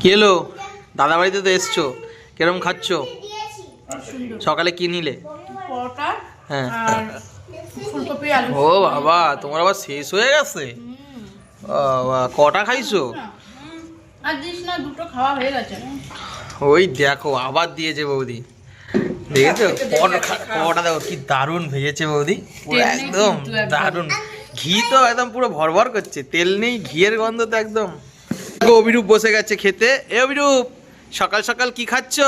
কি এলো? দাদা বাড়িতে তো এসছো। কিরম খাচ্ছ? সকালে কি নিলে? হ্যাঁ। ও বাবা তোমার আবার শেষ হয়ে গেছে? বাবা, কটা খাইছো? হয়ে ওই দেখো আবার দিয়েছে বৌদি। দেখেছ? কটা দেখো কি দারুণ ভেজেছে বৌদি। পুরো একদম। দারুণ। ঘি তো একদম পুরো ভরভর করছে। তেল নেই ঘিয়ের গন্ধ তো একদম। অভিরূপ বসে গেছে খেতে। এ অভিরূপ সকাল সকাল কি খাচ্ছ?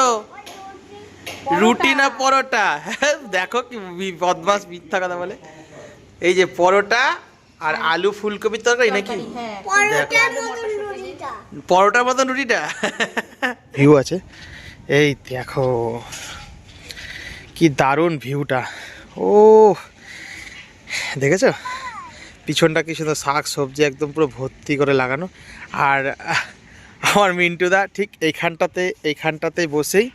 রুটি না পরোটা? হ্যাঁ, দেখো কি বি- বদমাস মিথ্যা কথা বলে। এই যে পরোটা আর আলু ফুলকপির তরকারি নাকি? পরোটার পরোটার মতন রুটিটা? ভিউ আছে। এই দেখো কি দারুণ ভিউটা। ও দেখেছ? পিছনটা কি সুন্দর শাক, সবজি একদম পুরো ভর্তি করে লাগানো। আর, আমার মিন্টুদা ঠিক এইখানটাতে এইখানটাতে বসেই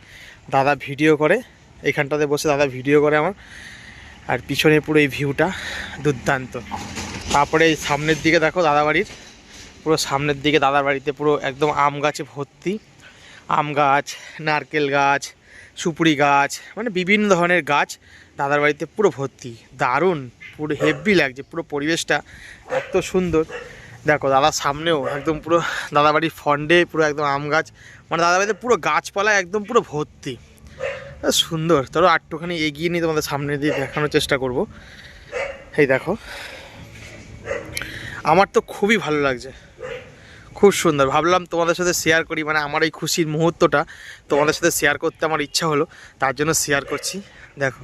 দাদা ভিডিও করে। এইখানটাতে বসে দাদা ভিডিও করে আমার। আর পিছনে পুরো এই ভিউটা দুর্দান্ত। তারপরে এই সামনের দিকে দেখো দাদা বাড়ির। পুরো সামনের দিকে দাদার বাড়িতে পুরো একদম আম গাছে ভর্তি। আম গাছ, নারকেল গাছ, সুপুরি গাছ মানে বিভিন্ন ধরনের গাছ দাদার বাড়িতে পুরো ভর্তি। দারুণ। পুরো হেভি লাগছে, পুরো পরিবেশটা এত সুন্দর। দেখো, দাদার সামনেও একদম পুরো দাদাবাড়ির ফন্ডে পুরো একদম আম গাছ। মানে দাদা বাড়িতে পুরো গাছপালা একদম পুরো ভর্তি। সুন্দর। ধরো আটটুখানি এগিয়ে নিয়ে তোমাদের সামনে দিয়ে দেখানোর চেষ্টা করব। এই দেখো। আমার তো খুবই ভালো লাগছে। খুব সুন্দর। ভাবলাম তোমাদের সাথে শেয়ার করি। মানে আমার এই খুশির মুহূর্তটা তোমাদের সাথে শেয়ার করতে আমার ইচ্ছা হলো। তার জন্য শেয়ার করছি। দেখো।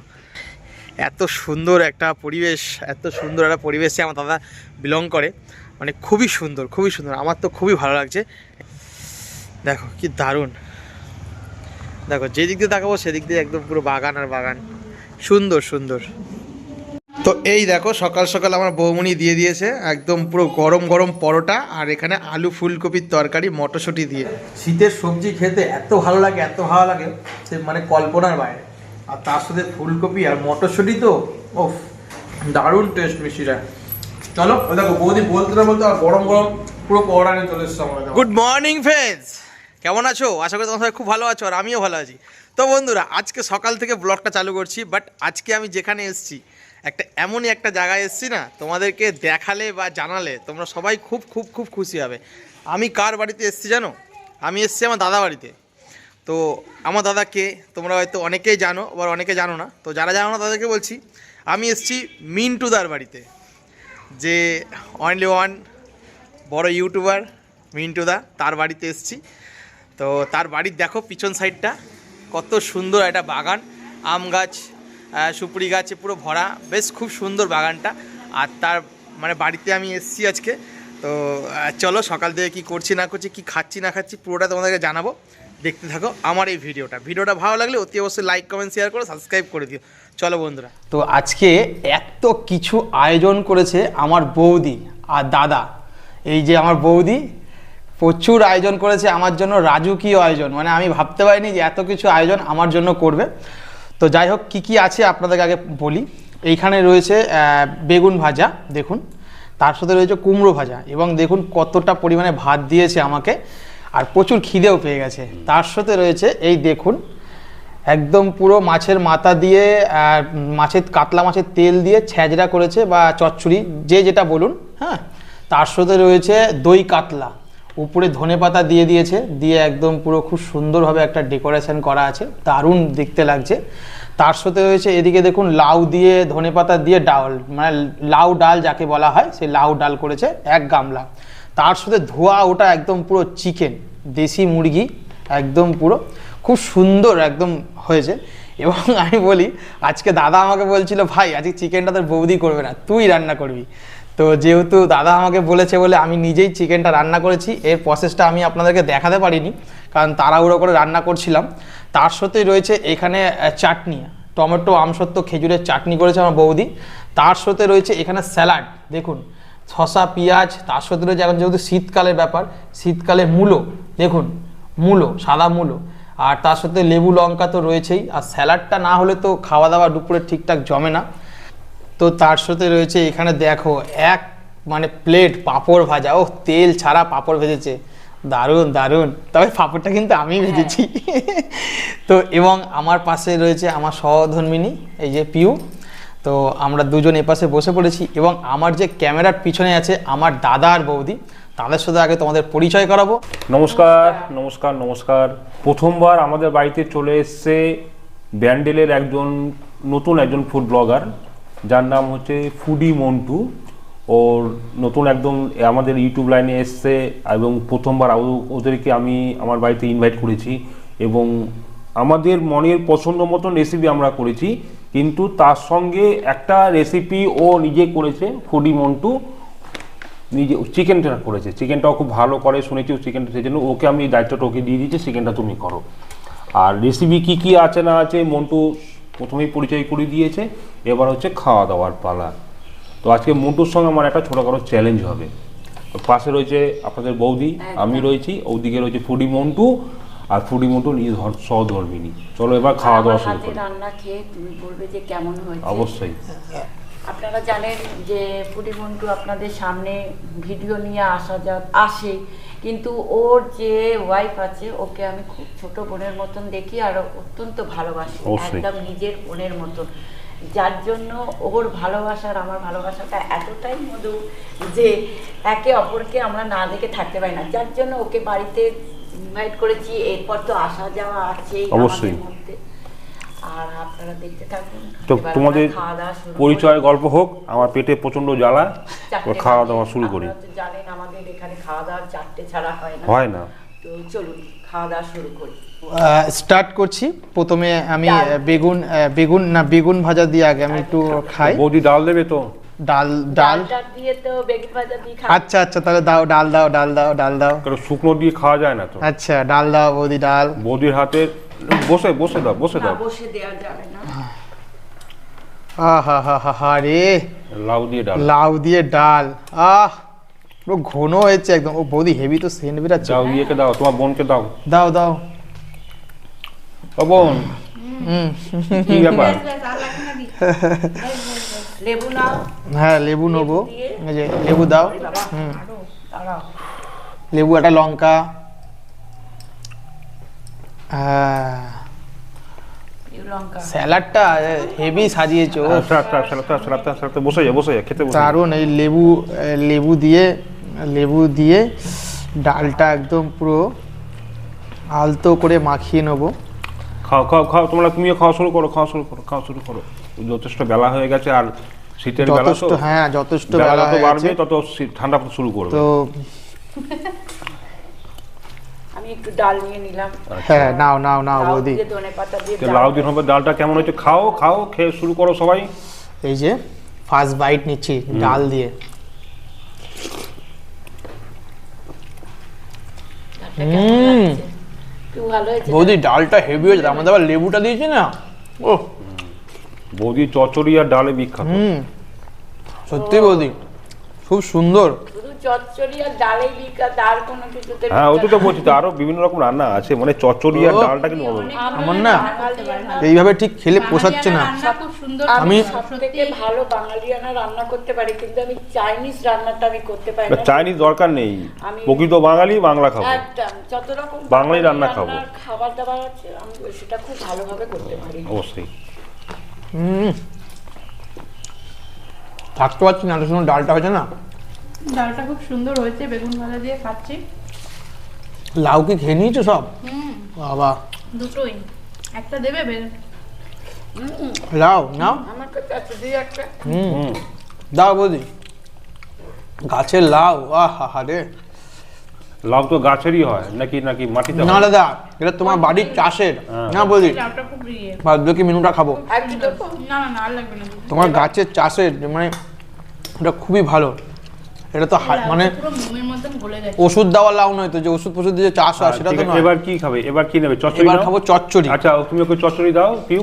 এত সুন্দর একটা পরিবেশ, এত সুন্দর একটা পরিবেশে আমার দাদা বিলং করে। মানে খুবই সুন্দর খুবই সুন্দর। আমার তো খুবই ভালো লাগছে। দেখো কি দারুণ। দেখো যেদিক দিয়ে তাকাবো, সেদিক দিয়ে একদম পুরো বাগান আর বাগান। সুন্দর সুন্দর। তো এই দেখো, সকাল সকাল আমার বৌমনি দিয়ে দিয়েছে একদম পুরো গরম গরম পরোটা আর এখানে আলু ফুলকপির তরকারি, মটরশুঁটি দিয়ে। শীতের সবজি খেতে এত ভালো লাগে, এত ভালো লাগে, সে মানে কল্পনার বাইরে। আর তার সাথে ফুলকপি আর মটরশুঁটি তো ও দারুণ টেস্ট মিষ্টিটা। চলো দেখো, বৌদি বলতে না বলতে আর গরম গরম পুরো পরোটা নিয়ে চলে এসছে আমার গুড মর্নিং ফ্রেন্ডস কেমন আছো? আশা করি তোমার সবাই খুব ভালো আছো আর আমিও ভালো আছি। তো বন্ধুরা, আজকে সকাল থেকে ব্লগটা চালু করছি বাট আজকে আমি যেখানে এসেছি, একটা এমনই একটা জায়গায় এসেছি না, তোমাদেরকে দেখালে বা জানালে তোমরা সবাই খুব খুব খুব খুশি হবে। আমি কার বাড়িতে এসেছি জানো? আমি এসেছি আমার দাদা বাড়িতে। তো আমার দাদাকে তোমরা হয়তো অনেকেই জানো, আবার অনেকে জানো না। তো যারা জানো না, তাদেরকে বলছি, আমি এসেছি মিন্টুদার বাড়িতে, যে অনলি ওয়ান বড় ইউটিউবার মিন্টুদা, তার বাড়িতে এসেছি। তো তার বাড়ির দেখো পিছন সাইডটা, কত সুন্দর একটা বাগান, আম গাছ সুপুরি গাছে পুরো ভরা, বেশ খুব সুন্দর বাগানটা। আর তার মানে বাড়িতে আমি এসেছি আজকে। তো চলো সকাল থেকে কী করছি না করছি, কি খাচ্ছি না খাচ্ছি, পুরোটা তোমাদেরকে জানাব। দেখতে থাকো আমার এই ভিডিওটা। ভিডিওটা ভালো লাগলে অতি অবশ্যই লাইক কমেন্ট শেয়ার করো সাবস্ক্রাইব করে দিও। চলো বন্ধুরা। তো আজকে এত কিছু আয়োজন করেছে আমার বৌদি আর দাদা। এই যে আমার বৌদি প্রচুর আয়োজন করেছে আমার জন্য রাজকীয় আয়োজন। মানে আমি ভাবতে পারিনি যে এত কিছু আয়োজন আমার জন্য করবে। তো যাই হোক, কী কী আছে আপনাদেরকে আগে বলি। এইখানে রয়েছে বেগুন ভাজা, দেখুন। তার সাথে রয়েছে কুমড়ো ভাজা। এবং দেখুন কতটা পরিমাণে ভাত দিয়েছে আমাকে। আর প্রচুর খিদেও পেয়ে গেছে। তার সাথে রয়েছে এই দেখুন, একদম পুরো মাছের মাথা দিয়ে, আর মাছের কাতলা মাছের তেল দিয়ে ছ্যাজরা করেছে বা চচ্চড়ি, যে যেটা বলুন হ্যাঁ? তার সাথে রয়েছে দই কাতলা। উপরে ধনে পাতা দিয়ে দিয়েছে, দিয়ে একদম পুরো খুব সুন্দরভাবে একটা ডেকোরেশন করা আছে, দারুণ দেখতে লাগছে। তার সাথে রয়েছে এদিকে দেখুন, লাউ দিয়ে ধনে পাতা দিয়ে ডাল মানে লাউ ডাল যাকে বলা হয় সেই লাউ ডাল করেছে, এক গামলা। তার সাথে ধোয়া ওটা একদম পুরো চিকেন, দেশি মুরগি, একদম পুরো, খুব সুন্দর একদম হয়েছে। এবং আমি বলি, আজকে দাদা আমাকে বলছিল, ভাই, আজকে চিকেনটা তোর বৌদি করবে না, তুই রান্না করবি। তো যেহেতু দাদা আমাকে বলেছে বলে আমি নিজেই চিকেনটা রান্না করেছি, এর প্রসেসটা আমি আপনাদেরকে দেখাতে পারিনি, কারণ তাড়াহুড়ো করে রান্না করছিলাম। তার সাথেই রয়েছে এখানে চাটনি, টমেটো, আমসত্ত্ব, খেজুরের চাটনি করেছে আমার বৌদি। তার সাথে রয়েছে এখানে স্যালাড, দেখুন। শসা পেঁয়াজ তার সাথে রয়েছে এখন যেহেতু শীতকালের ব্যাপার শীতকালে মূলো দেখুন মূলো সাদা মূলো আর তার সাথে লেবু লঙ্কা তো রয়েছেই আর স্যালাডটা না হলে তো খাওয়া দাওয়া দুপুরে ঠিকঠাক জমে না। তো তার সাথে রয়েছে এখানে দেখো এক মানে প্লেট পাঁপড় ভাজা ও তেল ছাড়া পাঁপড় ভেজেছে। দারুণ দারুণ। তবে পাঁপড়টা কিন্তু আমি ভেজেছি। তো এবং আমার পাশে রয়েছে আমার সহধর্মিনী এই যে পিউ। তো আমরা দুজন এপাশে বসে পড়েছি এবং আমার যে ক্যামেরার পিছনে আছে আমার দাদা আর বৌদি তাদের সাথে আগে তোমাদের পরিচয় করাবো। নমস্কার নমস্কার। নমস্কার প্রথমবার আমাদের বাড়িতে চলে এসছে ব্যান্ডেলের একজন নতুন একজন ফুড ব্লগার যার নাম হচ্ছে ফুডি মন্টু ওর নতুন একদম আমাদের ইউটিউব লাইনে এসছে এবং প্রথমবার ওদেরকে আমি আমার বাড়িতে ইনভাইট করেছি এবং আমাদের মনের পছন্দ মতন রেসিপি আমরা করেছি। কিন্তু তার সঙ্গে একটা রেসিপি ও নিজে করেছে ফুডি মন্টু। নিজে চিকেনটা করেছে। চিকেনটাও খুব ভালো করে শুনেছি চিকেনটা সেই জন্য ওকে আমি দায়িত্বটা ওকে দিয়ে দিয়েছি চিকেনটা তুমি করো। আর রেসিপি কি কি আছে না আছে মন্টু প্রথমেই পরিচয় করে দিয়েছে এবার হচ্ছে খাওয়া দাওয়ার পালা। তো আজকে মন্টুর সঙ্গে আমার একটা ছোটোখাটো চ্যালেঞ্জ হবে। পাশে রয়েছে আপনাদের বৌদি আমি রয়েছি ওদিকে রয়েছে ফুডি মন্টু আর ফুডি মন্টু নিজ সহধর্মিনী। চলো এবার খাওয়া দাওয়া শুরু করি। রান্না খেয়ে তুমি বলবে যে কেমন হয়েছে। অবশ্যই। আপনারা জানেন যে পুডিমন্টু আপনাদের সামনে ভিডিও নিয়ে আসা যা আসে কিন্তু ওর যে ওয়াইফ আছে ওকে আমি খুব ছোট বোনের মতন দেখি আর অত্যন্ত ভালোবাসি একদম নিজের বোনের মতন। যার জন্য ওর ভালোবাসার আমার ভালোবাসাটা এতটাই মধু যে একে অপরকে আমরা না দেখে থাকতে পারি না। যার জন্য ওকে বাড়িতে ইনভাইট করেছি এরপর তো আসা যাওয়া আছেই অবশ্যই। আর আপনারা দেখতে থাকুন তো তোমাদের। পরিচয় গল্প হোক আমার পেটে প্রচণ্ড জ্বালা খাওয়া দাওয়া শুরু করি। জানেন আমাদের এখানে খাওয়া দাওয়া চারটে ছাড়া হয় না। হয় না। তো চলুন খাওয়া দাওয়া শুরু করি। স্টার্ট করছি। প্রথমে আমি বেগুন বেগুন না বেগুন ভাজা দিয়ে আগে আমি একটু খাই। বৌদি ডাল দেবে তো? ডাল ডাল দিয়ে তো বেগুন ভাজা দিয়ে খাই আচ্ছা আচ্ছা তাহলে দাও ডাল দাও ডাল দাও ডাল দাও। কারণ শুকনো দিয়ে খাওয়া যায় না তো? আচ্ছা ডাল দাও বৌদি ডাল। বৌদির হাতে বসে বসে দাও বসে না দাও। বসে দেওয়া যাবে না। আহা হা হা হা রে। লাউ দিয়ে ডাল। লাউ দিয়ে ডাল। আহ পুরো ঘন হয়েছে একদম। ও বৌদি হেভি তো সেন্ট বেরাচ্ছে। দাও ইয়েকে দাও তোমার বোনকে দাও। দাও দাও। ও বোন। হুম। কি ব্যাপার? লেবু নাও। হ্যাঁ লেবু নেব। এই যে লেবু দাও। হুম। দাঁড়াও। লেবু একটা লঙ্কা। হ্যাঁ। স্যালাডটা হেভি সাজিয়েছো। বসে যা বসে যা খেতে। দারুণ এই লেবু লেবু দিয়ে লেবু দিয়ে ডালটা একদম পুরো আলতো করে মাখিয়ে নেব। খাও খাও খাও তোমরা তুমিও খাওয়া শুরু করো খাওয়া শুরু করো খাওয়া শুরু করো। যথেষ্ট বেলা হয়ে গেছে আর শীতের বেলা তো হ্যাঁ যথেষ্ট বেলা হয়ে বাড়বে তত ঠান্ডা শুরু করবে। তো আমি একটু ডাল নিয়ে নিলাম। হ্যাঁ নাও নাও নাও লাউ বৌদি। দিয়ে দিয়ে লাউ দিন হবে ডালটা কেমন খাও খাও খেয়ে শুরু করো সবাই। এই যে ফার্স্ট বাইট নিচ্ছি ডাল দিয়ে। বৌদি ডালটা হেভি হয়েছে আমাদের আবার লেবুটা দিয়েছি না? ও বৌদি চচড়ি আর ডালে বিখ্যাত। সত্যি বৌদি খুব সুন্দর। শুধু চচ্চড়ি আর ডালেই বিখ্যাত আর কোনো কিছুতে হ্যাঁ ওটা তো বিখ্যাত বলছি আরও বিভিন্ন রকম রান্না আছে মানে আর ডালটা কিন্তু আমার না এইভাবে ঠিক খেলে পোষাচ্ছে না। আমি আমি- সব থেকে ভালো বাঙালিয়ানা রান্না করতে পারি কিন্তু আমি চাইনিজ রান্নাটা আমি করতে পারি না, না। চাইনিজ দরকার নেই। প্রকৃত বাঙালি বাংলা খাব। একদম যত রকম বাঙালি রান্না খাব। খাবার দাবার আছে আমি সেটা খুব ভালোভাবে করতে পারি। অবশ্যই। হুম। থাকতে পারছি না এত সুন্দর ডালটা হয়েছে না? ডালটা খুব সুন্দর হয়েছে বেগুন ভাজা দিয়ে খাচ্ছি। লাউ কি খেয়ে নিয়েছো সব? হুম। বাবা। দুটোই। একটা দেবে বে- লাউ নাও। আমার কাছে আছে দুই একটা। হুম। হুম দাও বৌদি। গাছের লাউ আহ হা হা রে লাউ তো গাছেরই হয় নাকি নাকি মাটিতে না হয়? দাদা এটা তোমার বাড়ির চাষের। হ্যাঁ। না ডালটা খুব ইয়ে। বাদ বাকি মেনুটা খাব? না না না লাগবে না। তোমার গাছের চাষের মানে এটা খুবই ভালো। এটা তো মানে ওষুধ দেওয়া লাউ নয় তো যে ওষুধ ফষুধ দিয়ে চাষ হয় সেটা ঠিক তো নয়। এবার কি খাবে? এবার কি নেবে? চচ্চড়ি এবার খাব চচ্চড়ি। আচ্ছা তুমি ওকে চচ্চড়ি দাও পিউ।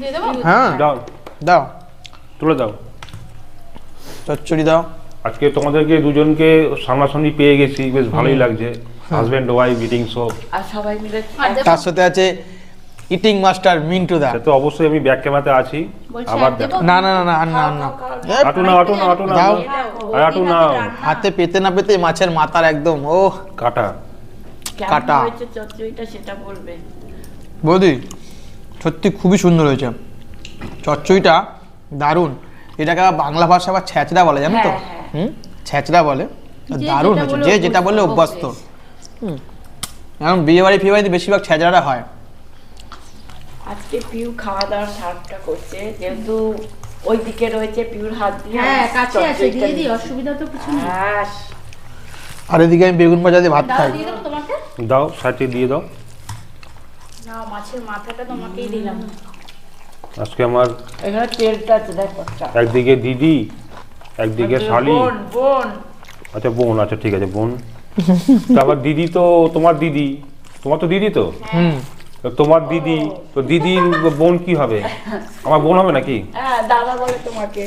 দিয়ে দেবো? হ্যাঁ দাও। দাও। তুলে দাও। চচ্চড়ি দাও। আজকে তোমাদেরকে দুজনকে সামনাসামনি পেয়ে গেছি বেশ ভালোই লাগছে। হাজব্যান্ড ওয়াইফ মিটিং সব। আর সবাই মিলে তার সাথে আছে ইটিং মাস্টার মিন্টু দা। তো অবশ্যই আমি ব্যাক ক্যামেরাতে আছি। আবার না না না না আর না। আর না আটু নাও আটু নাও। আটু দাও। আর আটু নাও। হাতে পেতে না পেতে মাছের মাথার একদম ও কাটা। কাটা। হয়েছে চচ্চড়িটা সেটা বলবে। বৌদি সত্যি খুবই সুন্দর হয়েছে। চচ্চড়িটা দারুণ। এটাকে আবার বাংলা ভাষা আবার ছ্যাঁচড়া বলে জানো তো? হ্যাঁ, হ্যাঁ। হুম? ছ্যাঁচড়া বলে দারুণ হয়েছে যে যেটা বললে অভ্যস্ত। এখন বিয়ে বাড়ি ফিয়ে বাড়িতে বেশিরভাগ ছ্যাঁচড়াটা হয়। আজকে পিউ খাওয়া দাওয়ার সার্ভটা করছে যেহেতু ওই দিকে রয়েছে পিউর হাত দিয়ে। হ্যাঁ কাছে আছে দিয়ে দিই অসুবিধা তো কিছু নেই। হ্যাঁ আর এদিকে আমি বেগুন ভাজা দিয়ে ভাত খাই। দাও সাইডে দিয়ে দাও। না মাছের মাথাটা তোমাকেই দিলাম। আজকে আমার এখানে তেলটা আছে দেখো একদিকে দিদি একদিকে শালি। বোন বোন। আচ্ছা বোন আচ্ছা ঠিক আছে বোন। তারপর দিদি তো তোমার দিদি। তোমার তো দিদি তো? হুম তো তোমার দিদি তো দিদির বোন কি হবে? আমার বোন হবে নাকি? হ্যাঁ দাদা বলে তোমাকে।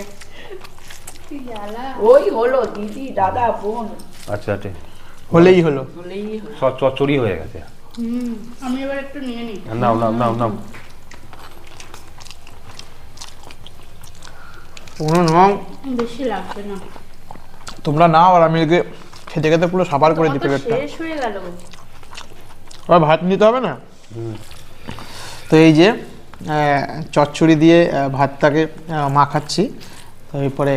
ওই হলো দিদি দাদা বোন। আচ্ছা আচ্ছা। হলেই হলো। সব চচ্চড়ি হয়ে গেছে। আমি এবার একটু নিয়ে নিই। নাও নাও নাও নাও। কোনো নাও বেশি লাগবে না। তোমরা নাও আর আমি এদিকে খেতে খেতে পুরো সাবার করে দিই প্লেটটা। শেষ হয়ে গেল। আবার ভাত নিতে হবে না? তো এই যে চচ্চড়ি দিয়ে ভাতটাকে মাখাচ্ছি। তো এরপরে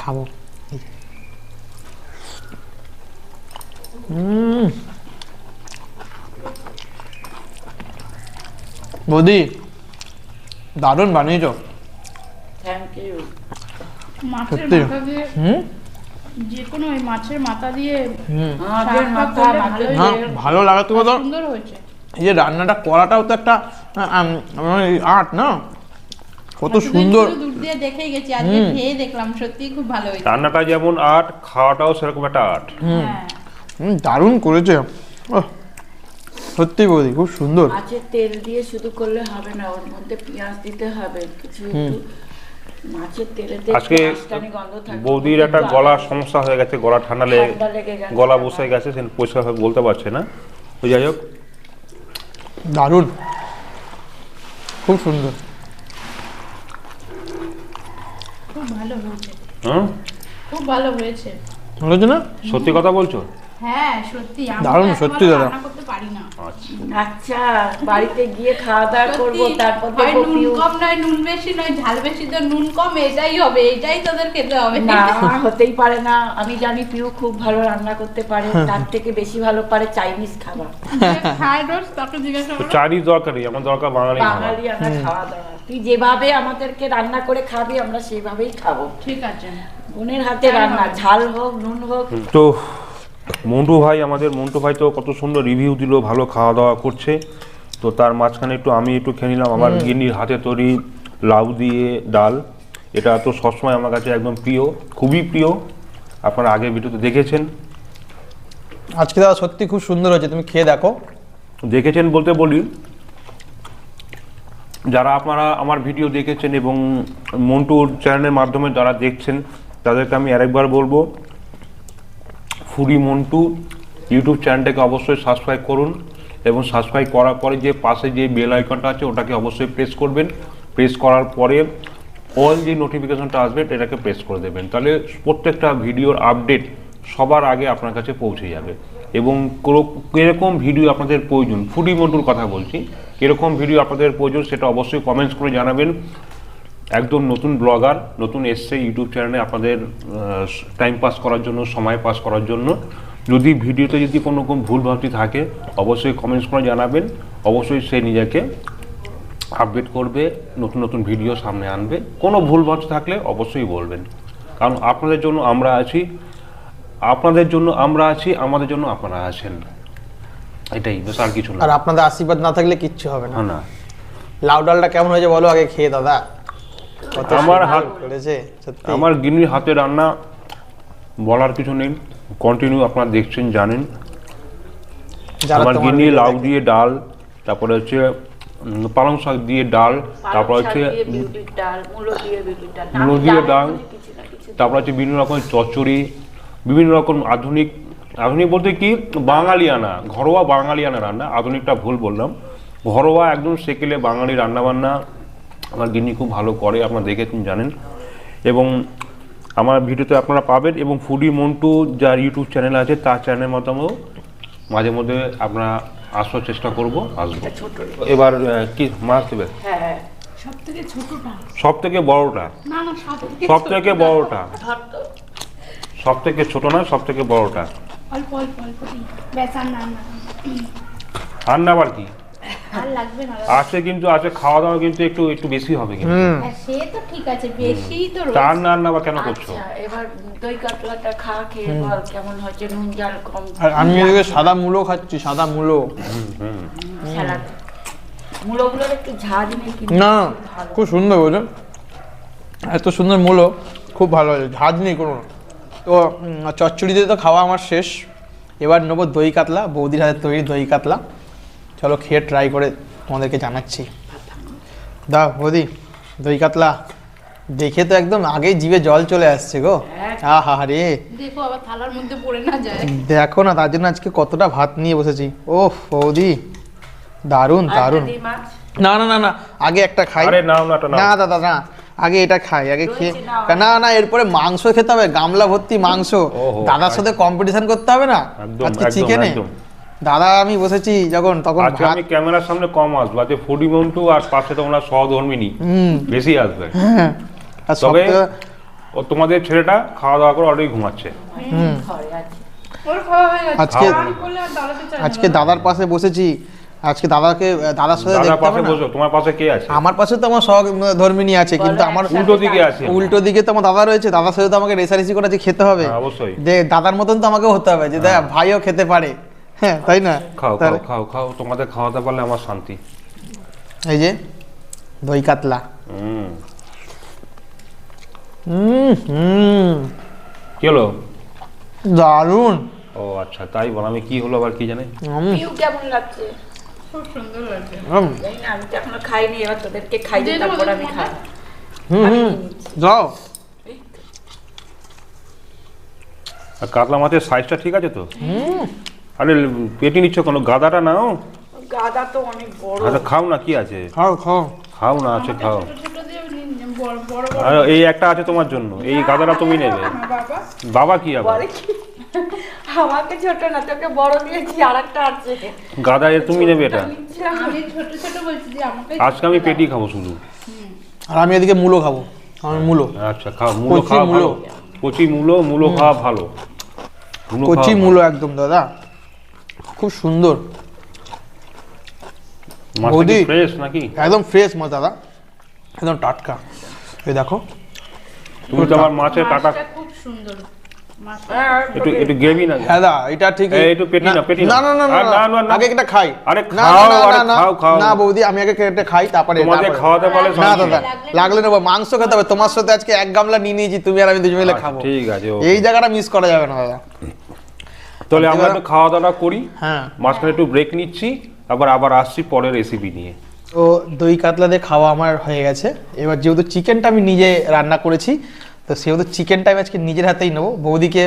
খাব। বৌদি দারুণ বানিয়েছো। থ্যাংক ইউ মাছের মাথা দিয়ে হুম? যে কোনো ওই মাছের মাথা দিয়ে হুম। মাথা করলে মাছের ভালোই না তেল। ভালো লাগাতে তো সুন্দর হয়েছে। এই যে রান্নাটা করাটাও তো একটা আর্ট না? কত সুন্দর। দূর দিয়ে দেখেই গেছি আজকে খেয়ে দেখলাম সত্যি খুব ভালো হয়েছে। রান্নাটা যেমন আর্ট খাওয়াটাও সেরকম একটা আর্ট। হ্যাঁ। হুম, দারুণ করেছে। সত্যি বৌদি খুব সুন্দর। তেল দিয়ে শুধু করলে হবে না ওর মধ্যে পেঁয়াজ দিতে হবে কিছু আজকে বৌদির একটা গলার সমস্যা হয়ে গেছে গলা ঠান্ডা লেগে। গলা বসে গেছে সে পরিষ্কার বলতে পারছে না। তো যাই হোক। দারুণ। খুব সুন্দর। খুব ভালো হয়েছে। না? সত্যি কথা বলছো? হ্যাঁ সত্যি দারুণ, সত্যি দাদা। রান্না করতে পারি না। আচ্ছা। বাড়িতে গিয়ে খাওয়া দাওয়া করব তারপর নুন কম নয় নুন বেশি নয় ঝাল বেশি তো নুন কম এটাই হবে এটাই তোদের খেতে হবে। না হতেই পারে না। আমি জানি পিউ খুব ভালো রান্না করতে পারে তার থেকে বেশি ভালো পারে চাইনিজ খাবার। খায় রোজ তাকে জিজ্ঞাসা করো। চারই দরকার আমার দরকার বাঙালি বাঙালি আমরা খাওয়া দাওয়া। তুই যেভাবে আমাদেরকে রান্না করে খাবি আমরা সেভাবেই খাব। ঠিক আছে। বোনের হাতে রান্না ঝাল হোক নুন হোক। তো মন্টু ভাই আমাদের মন্টু ভাই তো কত সুন্দর রিভিউ দিল ভালো খাওয়া দাওয়া করছে। তো তার মাঝখানে একটু আমি একটু খেয়ে নিলাম। আমার গিন্নির হাতে তৈরি লাউ দিয়ে ডাল। এটা তো সবসময় আমার কাছে একদম প্রিয় খুবই প্রিয়। আপনারা আগের ভিডিওতে দেখেছেন। আজকে দাদা সত্যি খুব সুন্দর হয়েছে তুমি খেয়ে দেখো। দেখেছেন বলতে বলি যারা আপনারা আমার ভিডিও দেখেছেন এবং মন্টুর চ্যানেলের মাধ্যমে যারা দেখছেন তাদেরকে আমি আরেকবার বলব ফুডি মন্টু ইউটিউব চ্যানেলটাকে অবশ্যই সাবস্ক্রাইব করুন এবং সাবস্ক্রাইব করার পরে যে পাশে যে বেল আইকনটা আছে, ওটাকে অবশ্যই প্রেস করবেন। প্রেস করার পরে অল যে নোটিফিকেশনটা আসবে, এটাকে প্রেস করে দেবেন। তাহলে প্রত্যেকটা ভিডিওর আপডেট সবার আগে আপনার কাছে পৌঁছে যাবে। এবং কীরকম ভিডিও আপনাদের প্রয়োজন ফুডি মন্টুর কথা বলছি, কীরকম ভিডিও আপনাদের প্রয়োজন সেটা অবশ্যই কমেন্টস করে জানাবেন। একদম নতুন ব্লগার নতুন এসছে ইউটিউব চ্যানেলে আপনাদের টাইম পাস করার জন্য সময় পাস করার জন্য। যদি ভিডিওতে যদি কোনো রকম ভুল ভ্রান্তি থাকে অবশ্যই কমেন্টস করে জানাবেন। অবশ্যই সে নিজেকে আপডেট করবে নতুন নতুন ভিডিও সামনে আনবে। কোনো ভুল ভ্রান্তি থাকলে অবশ্যই বলবেন। কারণ আপনাদের জন্য আমরা আছি আপনাদের জন্য আমরা আছি আমাদের জন্য আপনারা আছেন। এটাই বেশ আর কিছু না। আর আপনাদের আশীর্বাদ না থাকলে কিচ্ছু হবে না না। লাউ ডালটা কেমন হয়েছে বলো আগে খেয়ে দাদা। আমার হাত- করেছে আমার গিন্নির হাতে রান্না বলার কিছু নেই। কন্টিনিউ আপনারা দেখছেন জানেন। আমার গিন্নি লাউ দিয়ে ডাল তারপরে হচ্ছে পালং শাক দিয়ে ডাল তারপর হচ্ছে মূলো দিয়ে ডাল। তারপর হচ্ছে বিভিন্ন রকমের চচ্চড়ি বিভিন্ন রকম আধুনিক আধুনিক বলতে কি বাঙালিয়ানা ঘরোয়া বাঙালিয়ানা রান্না আধুনিকটা ভুল বললাম। ঘরোয়া একদম সেকেলে বাঙালি রান্নাবান্না আমার গিন্নি খুব ভালো করে আপনারা দেখেছেন জানেন। এবং আমার ভিডিওতে আপনারা পাবেন এবং ফুডি মন্টু যার ইউটিউব চ্যানেল আছে তার চ্যানেলের মাধ্যমেও মাঝে মধ্যে আমরা আসার চেষ্টা করব আসব। এবার কি মাছ দেবে? হ্যাঁ সব থেকে বড়টা? না না সব থেকে বড়টা? সব থেকে ছোট না সব থেকে বড়টা আর আবার কি? আছে কিন্তু আছে খাওয়া দাওয়া কিন্তু একটু একটু বেশি হবে কিন্তু। হুম। হ্যাঁ, সে তো ঠিক আছে বেশি তো তার না আর না আবার কেন করছ? আচ্ছা এবার দই কাতলাটা খা খেয়ে বল কেমন হচ্ছে নুন জাল কম। আর আমি এদিকে সাদা মূলো খাচ্ছি সাদা মূলো। স্যালাড। মূলগুলোর একটু ঝাঁজ নেই কিন্তু। না খুব সুন্দর বলছো এত সুন্দর মূলো খুব ভালো হয়েছে ঝাঁজ নেই কোনো। তো চচ্চড়িতে তো খাওয়া আমার শেষ। এবার নেব দই কাতলা বৌদির হাতে তৈরি দই কাতলা। চলো খেয়ে ট্রাই করে তোমাদেরকে জানাচ্ছি। দাও বৌদি দই কাতলা। দেখে তো একদম আগেই জিভে জল চলে আসছে গো। আহা রে। দেখো আবার থালার মধ্যে পড়ে না যায়। দেখো না তার জন্য আজকে কতটা ভাত নিয়ে বসেছি। ওহ বৌদি দারুণ আর দারুণ। না না না না আগে একটা খাই। না না দাদা না আগে এটা খাই আগে খেয়ে না না এরপরে মাংস খেতে হবে গামলা ভর্তি মাংস। দাদার সাথে কম্পিটিশন করতে হবে না? আজকে চিকেনে। দাদা আমি বসেছি যখন তখন আজকে আমি ক্যামেরার সামনে কম আসব। আজকে ফুডি মন্টু আর পাশে তো ওনার সহধর্মিনী। বেশি আসবে। হ্যাঁ। তবে ও তোমাদের ছেলেটা খাওয়া দাওয়া করে অলরেডি ঘুমাচ্ছে। হয়ে আজকে আজকে দাদার পাশে বসেছি। আজকে দাদাকে দাদার সাথে দেখতে পাশে না? বসো। তোমার পাশে কে আছে? আমার পাশে তো আমার সহধর্মিনী আছে কিন্তু আমার উল্টো দিকে আছে। উল্টো দিকে তো আমার দাদা রয়েছে। দাদার সাথে তো আমাকে রেসারেসি করে যে খেতে হবে। হ্যাঁ, অবশ্যই। যে দাদার মতন তো আমাকে হতে হবে যে দেখ ভাইও খেতে পারে। হ্যাঁ তাই না? খাও খাও তাহলে- খাও খাও তোমাদের খাওয়াতে পারলে আমার শান্তি। এই যে দই কাতলা। হুম। হুম হুম। কি হলো? দারুণ। ও আচ্ছা তাই বল আমি কি হলো আবার কি জানি? হুম, পিউ কেমন লাগছে? খুব সুন্দর লাগছে। হুম, আমি তো এখনও খাইনি এবার তোদেরকে খাই দিয়ে তারপর আমি খাই হুম হুম। যাও। আর কাতলা মাছের সাইজটা ঠিক আছে তো? আরে পেটি নিচ্ছ কোনো? গাদাটা নাও। গাদা তো অনেক বড়। আচ্ছা খাও না কি আছে? খাও খাও। খাও না আছে খাও। ছোট ছোট দিয়ে নিন, বড় বড় বড়। আর এই একটা আছে তোমার জন্য। এই গাদাটা তুমি নেবে। বাবা। বাবা কি আবার? আমাকে ছোট না তোকে বড় দিয়েছি আর একটা আছে। গাদা এ তুমি নেবে এটা? আমি ছোট ছোট বলছি যে আমাকে আজকে আমি পেটি খাব শুধু। আর আমি এদিকে মূলো খাব। আমার মূলো। আচ্ছা খাও মূলো খাওয়া মূলো। ভালো। কচি মূলো মূলো খাওয়া ভালো। কচি মূলো একদম দাদা। খুব সুন্দর। বৌদি। ফ্রেশ নাকি? একদম ফ্রেশ মাছ দাদা। একদম টাটকা। এই দেখো। তুমি তো আমার মাছের কাটা খুব সুন্দর। হ্যাঁ, একটু একটু গ্রেভি না? হ্যাঁ দা এটা ঠিক একটু পেটি না, পেটি না। না। আগে খাই। আরে না, খাও, না, না, আরে না, না, খাও, খাও। না বৌদি আমি আগে কেটে খাই তারপরে। খাওয়াতে না দাদা লাগলে নেব মাংস খেতে হবে। তোমার সাথে আজকে এক গামলা নিয়ে নিয়েছি তুমি আর আমি দুজন মিলে আচ্ছা, খাব। ঠিক আছে এই জায়গাটা মিস করা যাবে না দাদা। তাহলে আমরা একটু খাওয়া দাওয়া করি। হ্যাঁ। মাঝখানে একটু ব্রেক নিচ্ছি তারপর আবার আসছি পরের রেসিপি নিয়ে। তো দই কাতলা দিয়ে খাওয়া আমার হয়ে গেছে। এবার যেহেতু চিকেনটা আমি নিজে রান্না করেছি তো সেহেতু চিকেনটা আমি আজকে নিজের হাতেই নেব। বৌদিকে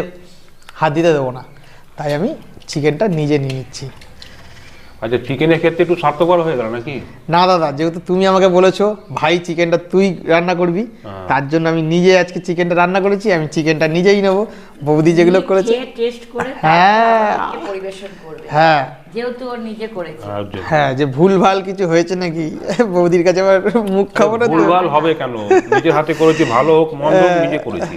হাত দিতে দেবো না। তাই আমি চিকেনটা নিজে নিয়ে নিচ্ছি। আচ্ছা চিকেনের ক্ষেত্রে একটু স্বার্থপর হয়ে গেল নাকি? না দাদা যেহেতু তুমি আমাকে বলেছ ভাই চিকেনটা তুই রান্না করবি হ্যাঁ। তার জন্য আমি নিজে আজকে চিকেনটা রান্না করেছি আমি চিকেনটা নিজেই নেব। বৌদি যেগুলো করেছে। টেস্ট করে হ্যাঁ। পরিবেশন করবে। হ্যাঁ। যেহেতু ওর নিজে করেছে। হ্যাঁ যে ভুল ভালো কিছু হয়েছে নাকি? বৌদির কাছে আবার মুখ খাব না ভুলভাল হবে কেন? নিজের হাতে করেছি ভালো হোক মন্দ হোক নিজে করেছি।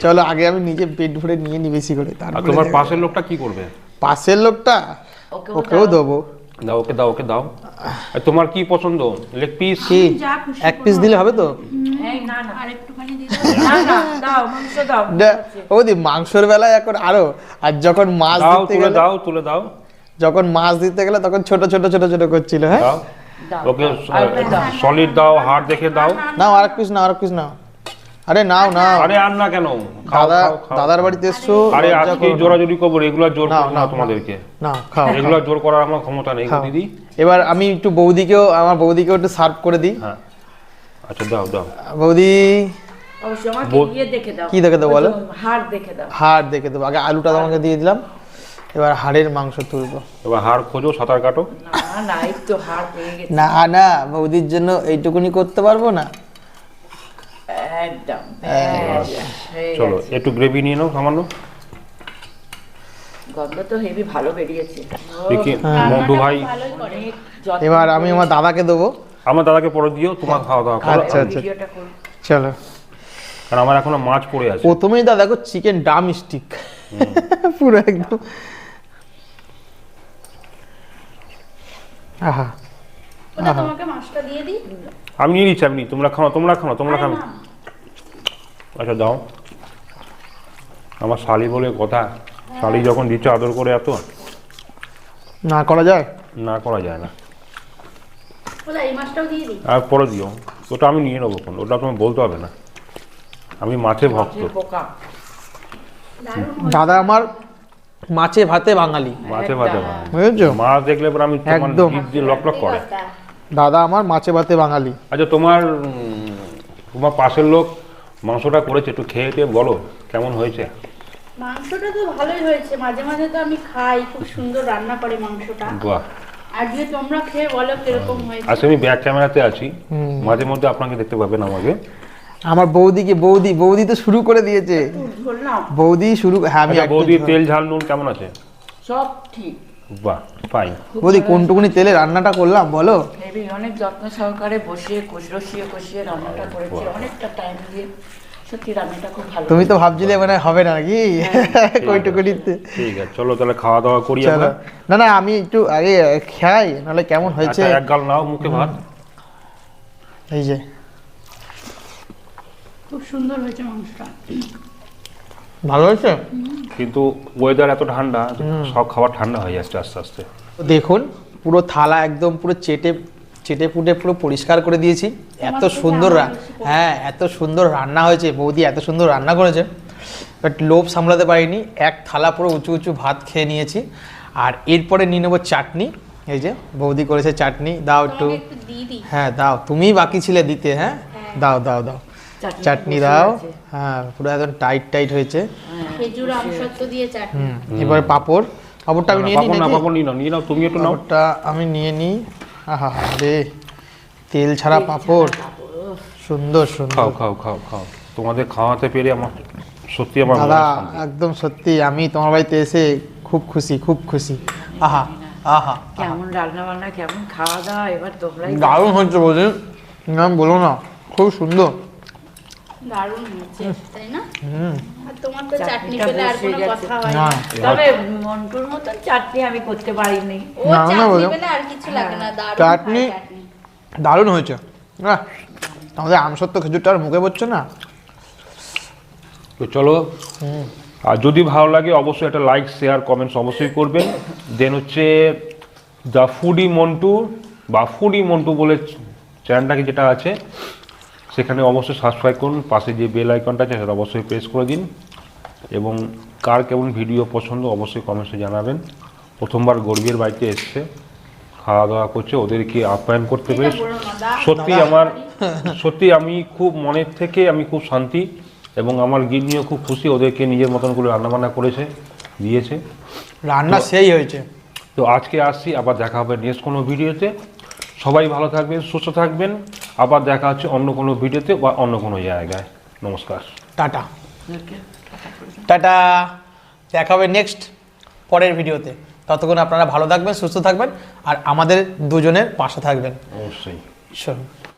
চলো আগে আমি নিজে পেট ভরে নিয়ে নি বেশি করে আর তোমার পাশের লোকটা কি করবে? পাশের লোকটা ওকেও দেবো। দাও ওকে দাও ওকে দাও। আর তোমার কি পছন্দ? লেগ পিস কি? এক পিস দিলে হবে তো? এই না না। আর একটুখানি দিয়ে না না দাও। মাংস দাও। দে- ওদি মাংসের বেলায় এখন আরও। আর যখন মাছ দাও দিতে তুলে গেলে দাও তুলে দাও। যখন মাছ দিতে গেলে তখন ছোট ছোট ছোট ছোট করছিল হ্যাঁ? ওকে সলিড দাও হাড় দেখে দাও। নাও আরেক পিস নাও আরেক পিস নাও। আরে নাও নাও। আরে আর না কেন? দাদা। দাদার বাড়িতে এসছো? আরে আজকে করো না। জোরাজুরি করব রেগুলার জোর না নাও, তোমাদেরকে। নাও খাও রেগুলার জোর করার আমার ক্ষমতা নেই খাও। দিদি। এবার আমি একটু বৌদিকেও আমার বৌদিকেও একটু সার্ভ করে দিই। হ্যাঁ। আচ্ছা দাও দাও। বৌদি ইয়ে দেখে দাও। কি দেখে দাও বলো? হাড় দেখে দাও। হাড় দেখে দেবো। আগে আলুটা তোমাকে দিয়ে দিলাম। এবার হাড়ের মাংস তুলবো। এবার হাড় খোঁজো সাঁতার কাটো। না না এই তো হাড় পেয়ে গেছে। না না বৌদির জন্য এইটুকুনি করতে পারব না? একদম চলো একটু গ্রেভি নিয়ে নাও সামান্য। গন্ধ তো হেভি ভালো বেরিয়েছে। দেখি মন্টু ভাই এবার আমি আমার দাদাকে দেবো। আমার দাদাকে পরে দিও তোমার খাওয়া দাওয়া আচ্ছা আচ্ছা। চলো। কারণ আমার এখনও মাছ পড়ে আছে। প্রথমেই দাদা দেখো চিকেন ডাম স্টিক পুরো একদম। আহা। তোমাকে মাছটা দিয়ে দিই? আমি নিয়ে নিচ্ছি আপনি তোমরা খাও তোমরা খাও তোমরা খাও আচ্ছা দাও। আমার শালি বলে কথা। শালি যখন দিচ্ছে আদর করে এত? না করা যায়? না করা যায় না। আর পরে দিও। ওটা আমি নিয়ে নেব কোন ওটা তোমার বলতে হবে না। আমি মাছের ভক্ত। দাদা আমার মাছে ভাতে বাঙালি। মাছে ভাতে বুঝেছ? মাছ দেখলে পরে আমি একদম। লক লক করে। দাদা আমার মাছে ভাতে বাঙালি। আচ্ছা তোমার তোমার পাশের লোক মাংসটা করেছে একটু খেয়ে টেয়ে বলো কেমন হয়েছে? মাংসটা তো ভালোই হয়েছে মাঝে মাঝে তো আমি খাই খুব সুন্দর রান্না করে মাংসটা। বাহ। আজকে তোমরা খেয়ে বলো কীরকম হয়েছে। আজকে আমি ব্যাক ক্যামেরাতে আছি মাঝে মধ্যে আপনাকে দেখতে পাবেন আমাকে। আমার বৌদিকে বৌদি বৌদি তো শুরু করে দিয়েছে। বৌদি শুরু হ্যাঁ আমি আচ্ছা বৌদি তেল ঝাল নুন কেমন আছে? সব ঠিক। বাহ ফাইন বৌদি কোনটুকুনি তেলে রান্নাটা করলাম বলো? হেভি অনেক যত্ন সহকারে বসিয়ে কষিয়ে কষিয়ে রান্নাটা করেছি। অনেকটা টাইম দিয়ে সত্যি রান্নাটা খুব ভালো তুমি তো ভাবছিলে মানে হবে না নাকি? কইটুকুনিতে ঠিক আছে চলো তাহলে খাওয়া দাওয়া করি আমরা। না না আমি একটু আগে খাই নাহলে কেমন হয়েছে? আচ্ছা এক গাল নাও মুখে ভাত। এই যে। খুব সুন্দর হয়েছে মাংসটা। ভালো হয়েছে? কিন্তু ওয়েদার এত ঠান্ডা সব খাবার ঠান্ডা হয়ে যাচ্ছে আস্তে আস্তে। দেখুন পুরো থালা একদম পুরো চেটে চেটে পুটে পুরো পরিষ্কার করে দিয়েছি। এত সুন্দর রা- হ্যাঁ এত সুন্দর রান্না হয়েছে। বৌদি এত সুন্দর রান্না করেছে। বাট লোভ সামলাতে পারিনি। এক থালা পুরো উঁচু উঁচু ভাত খেয়ে নিয়েছি। আর এরপরে নিয়ে নেব চাটনি। এই যে বৌদি করেছে চাটনি। দাও একটু। হ্যাঁ দাও। তুমিই বাকি ছিলে দিতে হ্যাঁ। দাও দাও দাও। চাটনি দাও। হ্যাঁ পুরো একদম টাইট টাইট হয়েছে। খেজুর আমসত্ব দিয়ে চাটনি। হুম এবারে পাপড়। পাপড়টা আমি নিয়ে নিই পাপড় না পাপড় নিয়ে নাও নিয়ে নাও তুমি একটু নাও। পাঁপড়টা আমি নিয়ে নিই আহা রে তেল ছাড়া পাপড়। সুন্দর খাও সুন্দর খাও খাও খাও খাও। তোমাদের খাওয়াতে পেরে আমার সত্যি আমার দাদা একদম সত্যি আমি তোমার বাড়িতে এসে খুব খুশি খুব খুশি। আহা আহা কেমন রান্না বান্না কেমন খাওয়া দাওয়া এবার তোমরাই দারুণ হচ্ছে বলছি। নাম বলো না খুব সুন্দর। দারুণ হয়েছে তাই না? হুম। আর তোমার তো চাটনি পেলে আর কোনো কথা হয় না না। তবে মন্টুর মতন চাটনি আমি করতে পারিনি। ও না, না চাটনি পেলে আর কিছু লাগে না দারুণ চাটনি- হয় দারুণ হয়েছে। আমাদের আমসত্ব খেজুরটা আর মুখে পড়ছে না? তো চলো। আর যদি ভালো লাগে অবশ্যই একটা লাইক শেয়ার কমেন্টস অবশ্যই করবেন। দেন হচ্ছে দ্য ফুডি মন্টু বা ফুডি মন্টু বলে চ্যানেলটাকে যেটা আছে সেখানে অবশ্যই সাবস্ক্রাইব করুন পাশে যে বেল আইকনটা আছে সেটা অবশ্যই প্রেস করে দিন। এবং কার কেমন ভিডিও পছন্দ অবশ্যই কমেন্টসে জানাবেন। প্রথমবার গর্বের বাড়িতে এসছে খাওয়া দাওয়া করছে ওদেরকে আপ্যায়ন করতে পেরে সত্যি আমার সত্যি আমি খুব মনের থেকে আমি খুব শান্তি এবং আমার গিন্নিও খুব খুশি ওদেরকে নিজের মতন করে রান্নাবান্না করেছে দিয়েছে। রান্না সেই হয়েছে। তো আজকে আসছি আবার দেখা হবে নেক্সট কোনো ভিডিওতে সবাই ভালো থাকবেন সুস্থ থাকবেন। আবার দেখা হচ্ছে অন্য কোনো ভিডিওতে বা অন্য কোনো জায়গায়। নমস্কার। টাটা। টাটা। দেখা হবে নেক্সট পরের ভিডিওতে। ততক্ষণ আপনারা ভালো থাকবেন সুস্থ থাকবেন আর আমাদের দুজনের পাশে থাকবেন। অবশ্যই। চলুন।